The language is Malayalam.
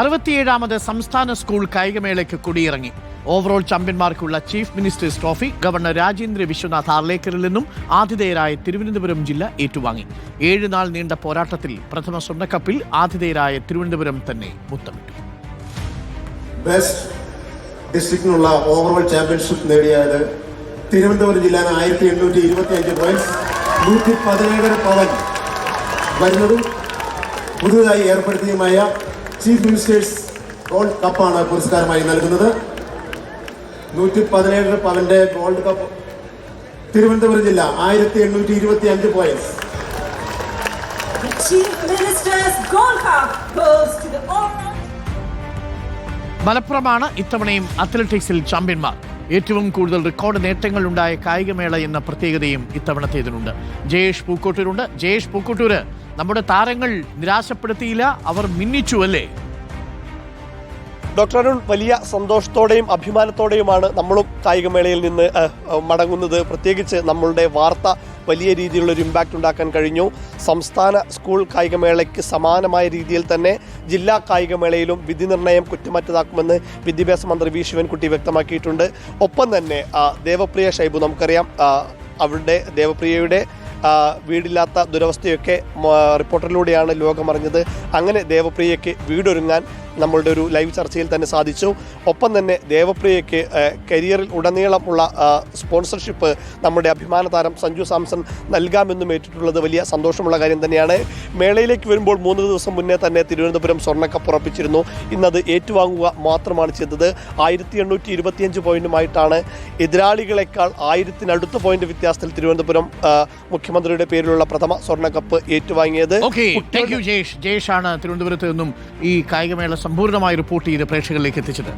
അറുപത്തിയേഴാമത് സംസ്ഥാന സ്കൂൾ കായികമേളയ്ക്ക് കൊടിയിറങ്ങി. Overall ചാമ്പ്യന്മാർക്കുള്ള chief ministers trophy governor Rajendra Vishwanath ആർലേക്കറിൽ നിന്നും ആതിഥേയരായ തിരുവനന്തപുരം ജില്ല ഏറ്റുവാങ്ങി. ഏഴ് നാൾ നീണ്ട പോരാട്ടത്തിൽ പ്രഥമ സ്വർണക്കപ്പിൽ ആതിഥേയരായ തിരുവനന്തപുരം തന്നെ മുത്തമിട്ടു. ബെസ്റ്റ് ഡിസ്ട്രിക്റ്റിനുള്ള ഓവറോൾ ചാമ്പ്യൻഷിപ്പ് നേടിയത് തിരുവനന്തപുരം ജില്ല ആയിരത്തി എണ്ണൂറ്റി ഇരുപത്തി അഞ്ച് പോയിന്റ്സ് നൂറ്റി പതിനേഴര പവൻ വരുന്നതും പുതുതായി ഏർപ്പെടുത്തിയതുമായ ചീഫ് മിനിസ്റ്റേഴ്സ് ഗോൾഡ് കപ്പാണ് പുരസ്കാരമായി നൽകുന്നത്. നൂറ്റി പതിനേഴ് പവന്റെ ഗോൾഡ് കപ്പ് തിരുവനന്തപുരം ജില്ല ആയിരത്തി എണ്ണൂറ്റി ഇരുപത്തി അഞ്ച് പോയിന്റ്സ് owner. മലപ്പുറമാണ് ഇത്തവണയും അത്ലറ്റിക്സിൽ ചാമ്പ്യന്മാർ. ഏറ്റവും കൂടുതൽ റെക്കോർഡ് നേട്ടങ്ങൾ നേട്ടങ്ങളുണ്ടായ കായികമേള എന്ന പ്രത്യേകതയും ഇത്തവണത്തേതിനുണ്ട്. ജയേഷ് പൂക്കോട്ടൂരുണ്ട്. ജയേഷ് പൂക്കോട്ടൂര് നമ്മുടെ താരങ്ങൾ നിരാശപ്പെടുത്തിയില്ല അവർ മിന്നിച്ചു അല്ലേ? ഡോക്ടർ അരുൺ വലിയ സന്തോഷത്തോടെയും അഭിമാനത്തോടെയുമാണ് നമ്മളും കായികമേളയിൽ നിന്ന് മടങ്ങുന്നത്. പ്രത്യേകിച്ച് നമ്മളുടെ വാർത്ത വലിയ രീതിയിലുള്ള ഒരു ഇമ്പാക്റ്റ് ഉണ്ടാക്കാൻ കഴിഞ്ഞു. സംസ്ഥാന സ്കൂൾ കായികമേളയ്ക്ക് സമാനമായ രീതിയിൽ തന്നെ ജില്ലാ കായികമേളയിലും വിധി നിർണയം കുറ്റമറ്റതാക്കുമെന്ന് വിദ്യാഭ്യാസ മന്ത്രി വി. ശിവൻകുട്ടി വ്യക്തമാക്കിയിട്ടുണ്ട്. ഒപ്പം തന്നെ ദേവപ്രിയ ഷൈബു നമുക്കറിയാം അവരുടെ ദേവപ്രിയയുടെ വീടില്ലാത്ത ദുരവസ്ഥയൊക്കെ റിപ്പോർട്ടറിലൂടെയാണ് ലോകമറിഞ്ഞത്. അങ്ങനെ ദേവപ്രിയയ്ക്ക് വീടൊരുങ്ങാൻ നമ്മളുടെ ഒരു ലൈവ് ചർച്ചയിൽ തന്നെ സാധിച്ചു. ഒപ്പം തന്നെ ദേവപ്രിയയ്ക്ക് കരിയറിൽ ഉടനീളമുള്ള സ്പോൺസർഷിപ്പ് നമ്മുടെ അഭിമാന താരം സഞ്ജു സാംസൺ നൽകാമെന്നും ഏറ്റിട്ടുള്ളത് വലിയ സന്തോഷമുള്ള കാര്യം തന്നെയാണ്. മേളയിലേക്ക് വരുമ്പോൾ മൂന്ന് ദിവസം മുന്നേ തന്നെ തിരുവനന്തപുരം സ്വർണക്കപ്പ് ഉറപ്പിച്ചിരുന്നു. ഇന്നത് ഏറ്റുവാങ്ങുക മാത്രമാണ് ചെയ്തത്. ആയിരത്തി എണ്ണൂറ്റി ഇരുപത്തിയഞ്ച് പോയിന്റുമായിട്ടാണ് എതിരാളികളെക്കാൾ ആയിരത്തിനടുത്ത പോയിന്റ് വ്യത്യാസത്തിൽ തിരുവനന്തപുരം മുഖ്യമന്ത്രിയുടെ പേരിലുള്ള പ്രഥമ സ്വർണക്കപ്പ് ഏറ്റുവാങ്ങിയത്. ജയേഷ് ആണ് തിരുവനന്തപുരത്ത് നിന്നും ഈ കായികമേള സമ്പൂർണമായി റിപ്പോർട്ട് ചെയ്ത് പ്രേക്ഷകരിലേക്ക് എത്തിച്ചത്